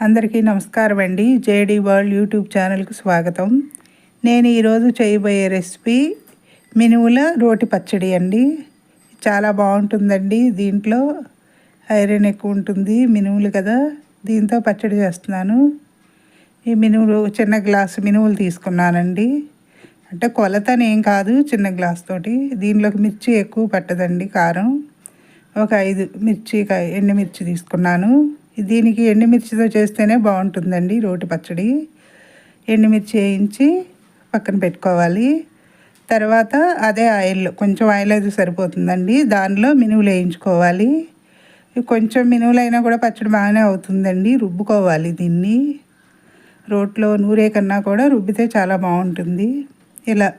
అందరికీ నమస్కారం అండి. జేడి వరల్డ్ యూట్యూబ్ ఛానల్కు స్వాగతం. నేను ఈరోజు చేయబోయే రెసిపీ మినువుల రోటి పచ్చడి అండి. చాలా బాగుంటుందండి. దీంట్లో ఐరన్ ఎక్కువ ఉంటుంది మినువులు కదా. దీంతో పచ్చడి చేస్తున్నాను. ఈ మినువులు చిన్న గ్లాసు మినువులు తీసుకున్నానండి. అంటే కొలతని ఏం కాదు చిన్న గ్లాస్ తోటి. దీనిలోకి మిర్చి ఎక్కువ పట్టదండి కారం. ఒక ఐదు మిర్చి ఎండుమిర్చి తీసుకున్నాను. దీనికి ఎండుమిర్చితో చేస్తేనే బాగుంటుందండి రోటి పచ్చడి. ఎండుమిర్చి వేయించి పక్కన పెట్టుకోవాలి. తర్వాత అదే ఆయిల్ కొంచెం ఆయిల్ అయితే సరిపోతుందండి. దానిలో మినువులు వేయించుకోవాలి. కొంచెం మినువులైనా కూడా పచ్చడి బాగానే అవుతుందండి. రుబ్బుకోవాలి దీన్ని. రోట్లో నూరే కన్నా కూడా రుబ్బితే చాలా బాగుంటుంది. ఇలా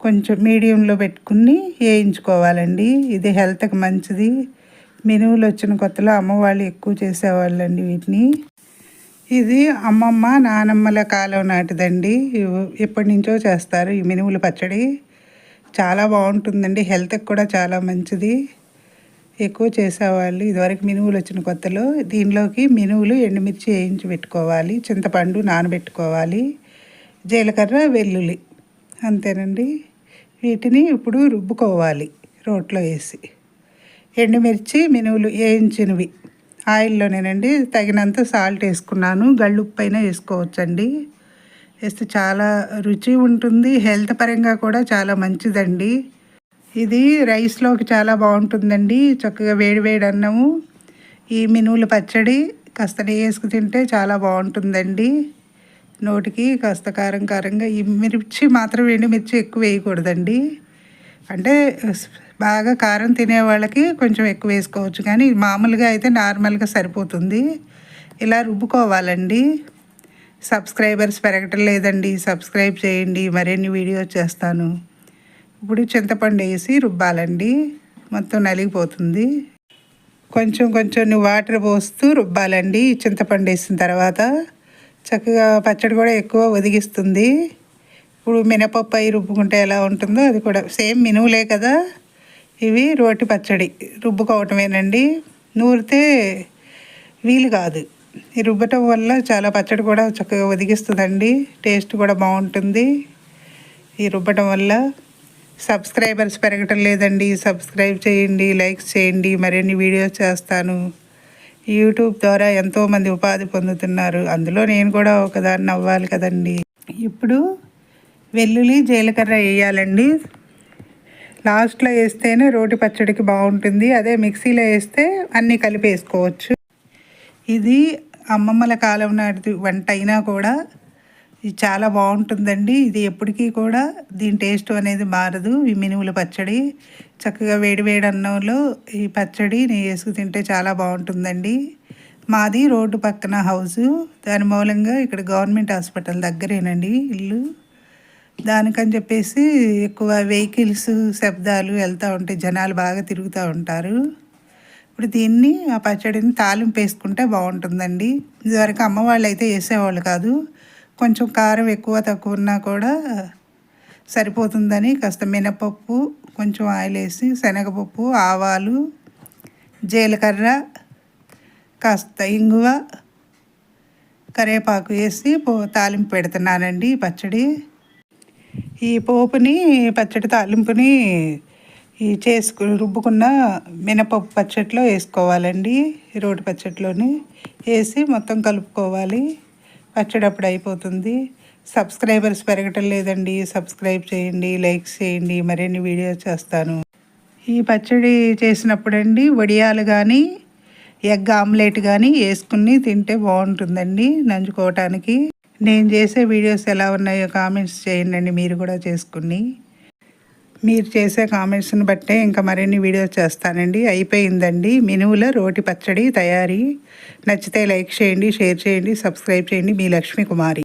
కొంచెం మీడియంలో పెట్టుకుని వేయించుకోవాలండి. ఇది హెల్త్కి మంచిది. మినువులు వచ్చిన కొత్తలో అమ్మవాళ్ళు ఎక్కువ చేసేవాళ్ళండి వీటిని. ఇది అమ్మమ్మ నానమ్మల కాలం నాటిదండి. ఎప్పటి నుంచో చేస్తారు ఈ మినుములు పచ్చడి. చాలా బాగుంటుందండి. హెల్త్కి కూడా చాలా మంచిది. ఎక్కువ చేసేవాళ్ళు ఇదివరకు మినువులు వచ్చిన కొత్తలో దీనిలోకి మినువులు ఎండుమిర్చి వేయించి పెట్టుకోవాలి చింతపండు నానబెట్టుకోవాలి జీలకర్ర వెల్లుల్లి అంతేనండి. వీటిని ఇప్పుడు రుబ్బుకోవాలి రోట్లో వేసి. ఎండుమిర్చి మినువులు వేయించినవి. ఆయిల్లోనేనండి. తగినంత సాల్ట్ వేసుకున్నాను. గళ్ళు అయినా వేసుకోవచ్చండి. వేస్తే చాలా రుచి ఉంటుంది. హెల్త్ పరంగా కూడా చాలా మంచిదండి. ఇది రైస్లోకి చాలా బాగుంటుందండి. చక్కగా వేడివేడి అన్నము. ఈ మినువుల పచ్చడి కాస్త వేసుకు తింటే చాలా బాగుంటుందండి. నోటికి కాస్త కారం కారంగా ఈ మిర్చి మాత్రం ఎండుమిర్చి ఎక్కువ వేయకూడదండి. అంటే బాగా కారం తినే వాళ్ళకి కొంచెం ఎక్కువ వేసుకోవచ్చు. కానీ మామూలుగా అయితే నార్మల్గా సరిపోతుంది. ఇలా రుబ్బుకోవాలండి. సబ్స్క్రైబర్స్ పెరగటం లేదండి. సబ్స్క్రైబ్ చేయండి. మరిన్ని వీడియోస్ చేస్తాను. ఇప్పుడు చింతపండు వేసి రుబ్బాలండి. మొత్తం నలిగిపోతుంది. కొంచెం కొంచెం వాటర్ పోస్తూ రుబ్బాలండి. చింతపండు వేసిన తర్వాత చక్కగా పచ్చడి కూడా ఎక్కువ ఒదిగిస్తుంది ఇప్పుడు మినపప్పు అయి రుబ్బుకుంటే ఎలా ఉంటుందో అది కూడా సేమ్ మినువులే కదా. ఇవి రోటి పచ్చడి. రుబ్బుకోవటమేనండి. నూరితే వీలు కాదు. ఈ రుబ్బటం వల్ల చాలా పచ్చడి కూడా చక్కగా ఒదిగిస్తుందండి. టేస్ట్ కూడా బాగుంటుంది. ఈ రుబ్బటం వల్ల సబ్స్క్రైబర్స్ పెరగటం లేదండి. సబ్స్క్రైబ్ చేయండి లైక్స్ చేయండి. మరిన్ని వీడియోస్ చేస్తాను. యూట్యూబ్ ద్వారా ఎంతోమంది ఉపాధి పొందుతున్నారు. అందులో నేను కూడా ఒకదాన్ని అవ్వాలి కదండి. ఇప్పుడు వెల్లుల్లి జీలకర్ర వేయాలండి. లాస్ట్లో వేస్తేనే రోటి పచ్చడికి బాగుంటుంది. అదే మిక్సీలో వేస్తే అన్నీ కలిపి వేసుకోవచ్చు. ఇది అమ్మమ్మల కాలం నాటి వంట అయినా కూడా ఇది చాలా బాగుంటుందండి. ఇది ఎప్పటికీ కూడా దీని టేస్ట్ అనేది మారదు. ఈ మినుముల పచ్చడి చక్కగా వేడి వేడి అన్నంలో ఈ పచ్చడి నేను వేసుకు తింటే చాలా బాగుంటుందండి. మాది రోడ్డు పక్కన హౌసు. దాని మూలంగా ఇక్కడ గవర్నమెంట్ హాస్పిటల్ దగ్గరేనండి ఇల్లు. దానికని చెప్పేసి ఎక్కువ వెహికల్స్ శబ్దాలు వెళ్తూ ఉంటాయి జనాలు బాగా తిరుగుతూ ఉంటారు. ఇప్పుడు దీన్ని ఆ పచ్చడిని తాలింపు వేసుకుంటే బాగుంటుందండి. ఇదివరకు అమ్మవాళ్ళు అయితే వేసేవాళ్ళు కాదు. కొంచెం కారం ఎక్కువ తక్కువ ఉన్నా కూడా సరిపోతుందని కాస్త మినపప్పు కొంచెం ఆయిల్ వేసి శనగపప్పు ఆవాలు జీలకర్ర కాస్త ఇంగువ కరివేపాకు వేసి తాలింపు పెడుతున్నానండి పచ్చడి. ఈ పోపుని పచ్చడి తాలింపుని ఈ చేసుకు రుబ్బుకున్న మినపప్పు పచ్చడిలో వేసుకోవాలండి. రోటి పచ్చడిలోని వేసి మొత్తం కలుపుకోవాలి. పచ్చడి అప్పుడు అయిపోతుంది. సబ్స్క్రైబర్స్ పెరగటం లేదండి. సబ్స్క్రైబ్ చేయండి లైక్స్ చేయండి. మరిన్ని వీడియోస్ చేస్తాను. ఈ పచ్చడి చేసినప్పుడండి వడియాలు కానీ ఎగ్ ఆమ్లెట్ కానీ వేసుకుని తింటే బాగుంటుందండి నంచుకోవటానికి. నేను చేసే వీడియోస్ ఎలా ఉన్నాయో కామెంట్స్ చేయండి మీరు కూడా చేసుకుని. మీరు చేసే కామెంట్స్ని బట్టే ఇంకా మరిన్ని వీడియోస్ చేస్తానండి. అయిపోయిందండి. మినువుల రోటి పచ్చడి తయారీ. నచ్చితే లైక్ చేయండి షేర్ చేయండి సబ్స్క్రైబ్ చేయండి. మీ లక్ష్మీ కుమారి.